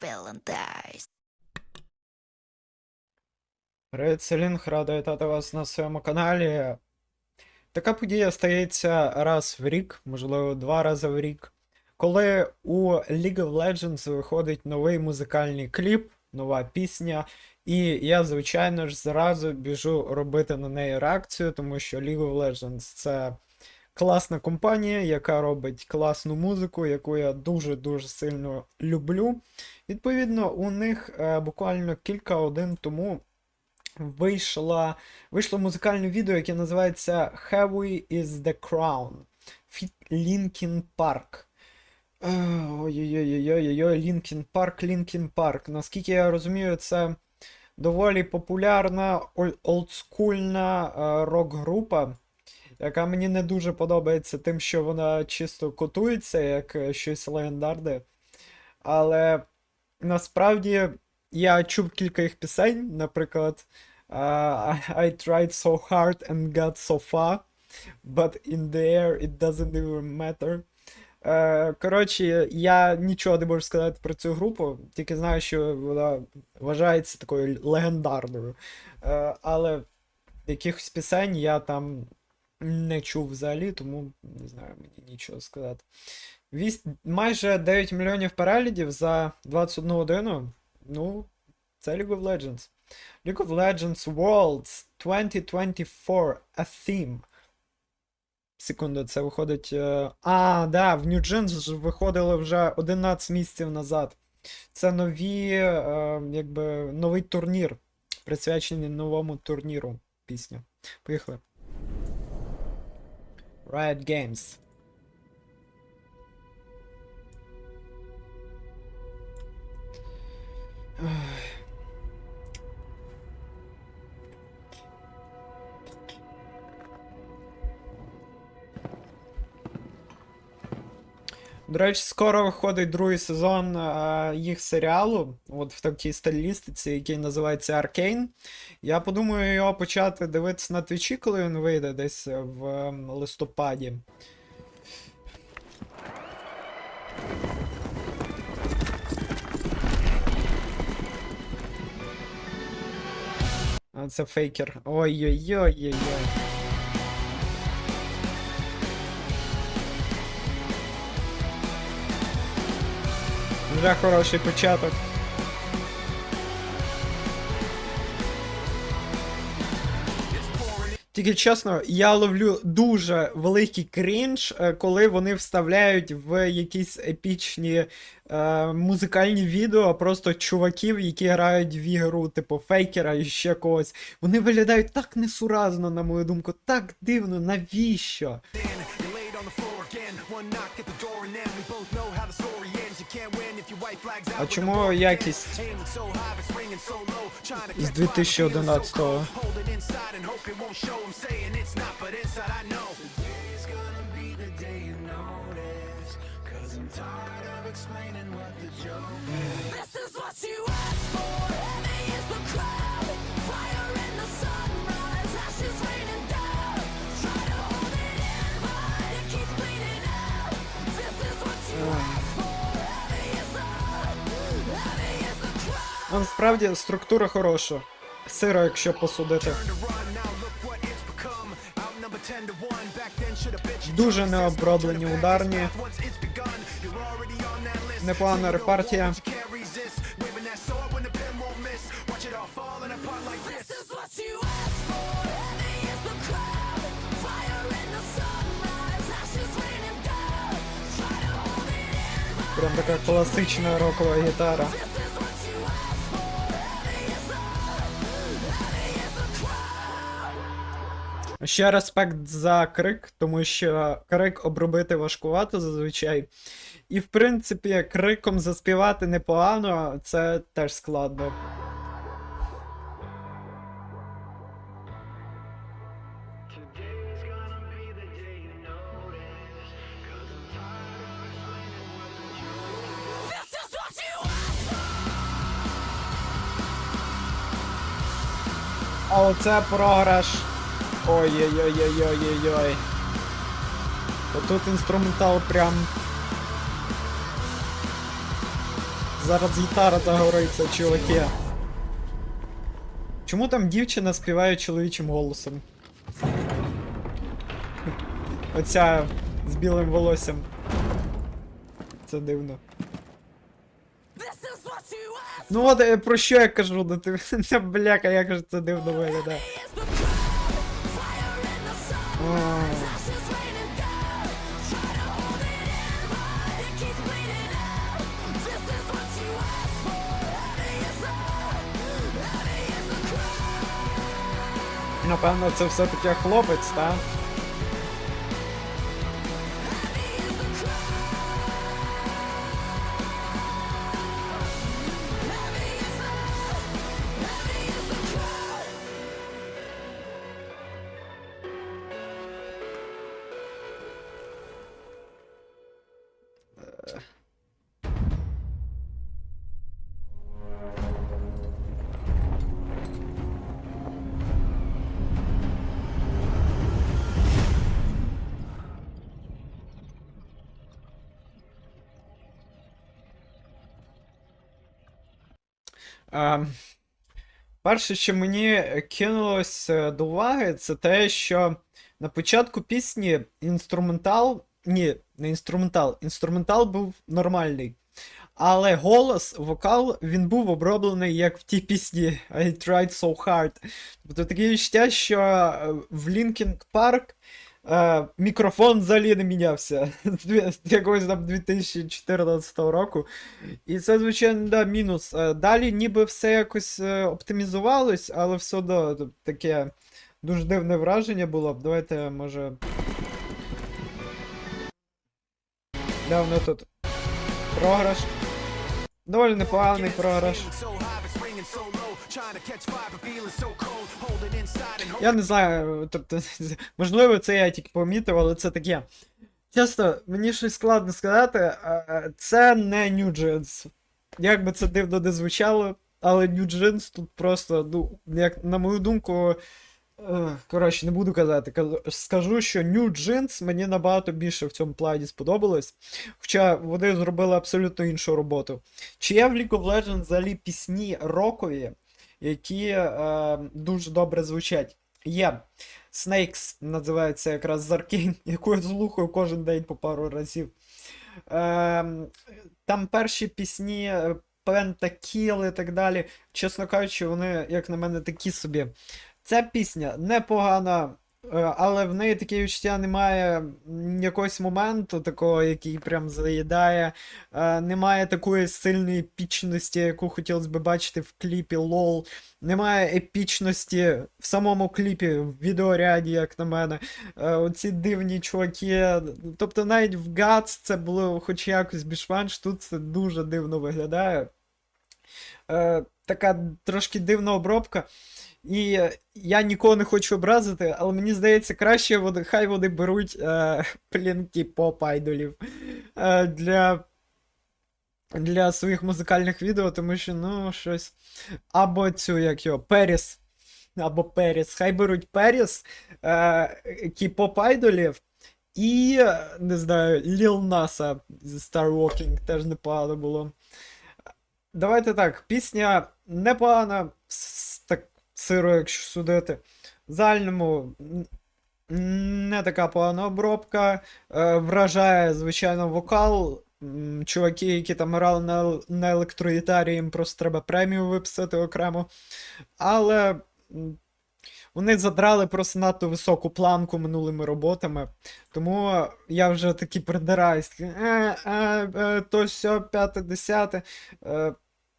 villain. Привіт, Селінг, радий вітати вас на своєму каналі. Така подія стається раз в рік, можливо, два рази в рік, коли у League of Legends виходить новий музикальний кліп, нова пісня, і я, звичайно ж, зразу біжу робити на неї реакцію, тому що League of Legends це класна компанія, яка робить класну музику, яку я дуже-дуже сильно люблю. Відповідно, у них е, буквально кілька годин тому вийшло, вийшло музикальне відео, яке називається Heavy is the Crown Fit Linkin Park. Ой-ой-ой-ой-ой, Linkin Park, Linkin Park. Наскільки я розумію, це доволі популярна олдскульна е, рок-група, яка мені не дуже подобається тим, що вона чисто котується, як е, щось легендарне. Але насправді я чув кілька їх пісень, наприклад, I I tried so hard and got so far, but in the air it doesn't even matter. Е, Коротше, я нічого не можу сказати про цю групу, тільки знаю, що вона вважається такою легендарною. Е, Але якихось пісень я там не чув взагалі, тому не знаю мені нічого сказати. Вісь... Майже 9 мільйонів переглядів за 21 годину. Ну, це League of Legends. League of Legends Worlds 2024 A Theme. Секунду, це виходить. е, А, да, в New Gen ж виходили вже 11 місяців назад. Це нові, е, якби, новий турнір, присвячений новому турніру пісня. Поїхали. Riot Games. До речі, скоро виходить другий сезон е, їх серіалу, от в такій стилістиці, який називається Аркейн. Я подумаю його почати дивитися на твічі, коли він вийде десь в листопаді. А це фейкер. Ой-ой-ой-ой-ой. Вже хороший початок. Тільки чесно, я ловлю дуже великий крінж, е, коли вони вставляють в якісь епічні е, музикальні відео просто чуваків, які грають в ігру, типу фейкера і ще когось. Вони виглядають так несуразно, на мою думку, так дивно, навіщо? You laid on the floor again. One knock at the door and then we both know how the story ends. You can't win if you white flags out. А with чому the ball якість again. Aiming so high, but swinging so low. Trying to з catch fire, but feeling so 2011-го? cold. Hold it inside and hope it won't show. I'm the sunrise. Ashes raining down. Try to hold it in, but Прям така класична рокова гітара. Ще респект за крик, тому що крик обробити важкувато зазвичай. І в принципі, криком заспівати непогано, це теж складно. А оце програш. Ой-ой-ой-ой-ой-ой. Отут інструментал прям. Зараз гітара загориться, чуваки. Чому там дівчина співає чоловічим голосом? Оця з білим волоссям. Це дивно. Ну от е, про що я кажу, ну ти бляка, як же це дивно виглядає. Напевно, це все-таки хлопець, так? А, перше, що мені кинулось е, до уваги, це те, що на початку пісні інструментал. Ні, не інструментал. Інструментал був нормальний. Але голос, вокал, він був оброблений як в тій пісні I Tried So Hard. Тобто таке відчуття, що е, в Linkin Park е, мікрофон взагалі не мінявся з якогось там 2014 року. І це, звичайно, да, мінус. Е, Далі ніби все якось е, оптимізувалось, але все одно таке дуже дивне враження було. Давайте, може. Воно тут? Програш. Доволі непоганий програш. Я не знаю, тобто, можливо, це я тільки помітив, але це таке. Чесно, мені щось складно сказати. Це не New Jeans. Як би це дивно не звучало, але New Jeans тут просто, ну, як на мою думку. Е, Коротше, не буду казати. Скажу, що New Jeans мені набагато більше в цьому плані сподобалось. Хоча вони зробили абсолютно іншу роботу. Чи є в League of Legends взагалі пісні рокові, які е, дуже добре звучать? Є. Snakes називається якраз з Arkane, яку я слухаю кожен день по пару разів. Ем, там перші пісні е, Pentakill і так далі. Чесно кажучи, вони, як на мене, такі собі. Ця пісня непогана, е, але в неї таке відчуття немає якогось моменту, такого, який прям заїдає. Е, Немає такої сильної епічності, яку хотілося б бачити в кліпі LOL. Немає епічності в самому кліпі, в відеоряді, як на мене. Е, Оці дивні чуваки. Тобто навіть в Guts це було хоч якось більш-менш, тут це дуже дивно виглядає. Е, така трошки дивна обробка. І е, я нікого не хочу образити, але мені здається, краще вони, хай вони беруть е, плінки поп айдолів е, для, для своїх музикальних відео, тому що, ну, щось. Або цю, як його, Періс. Або Періс. Хай беруть Періс, е, кіп-поп айдолів. І, е, не знаю, Ліл Наса Star Walking теж непогано було. Давайте так, пісня непогана, так сиро, якщо судити. В загальному не така погана обробка. Е, вражає, звичайно, вокал. Чуваки, які там грали на, на електрогітарі, їм просто треба премію виписати окремо. Але вони задрали просто надто високу планку минулими роботами. Тому я вже таки придираюсь. Е, е, е, то все, п'яте, десяте. Е,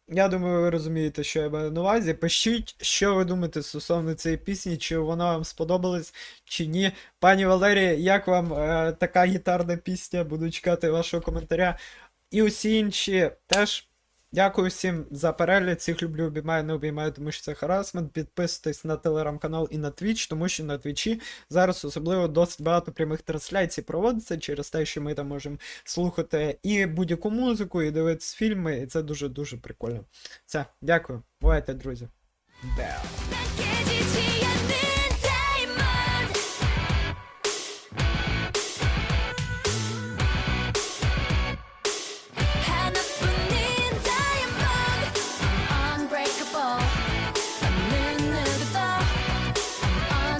я думаю, ви розумієте, що я маю на увазі. Пишіть, що ви думаєте стосовно цієї пісні, чи вона вам сподобалась, чи ні. Пані Валерія, як вам е, така гітарна пісня? Буду чекати вашого коментаря. І усі інші теж. Дякую всім за перегляд. Всіх люблю, обіймаю, не обіймаю, тому що це харасмент. Підписуйтесь на телеграм-канал і на твіч, тому що на Твічі зараз особливо досить багато прямих трансляцій проводиться через те, що ми там можемо слухати і будь-яку музику, і дивитися фільми, і це дуже-дуже прикольно. Все, дякую. Бувайте, друзі. Then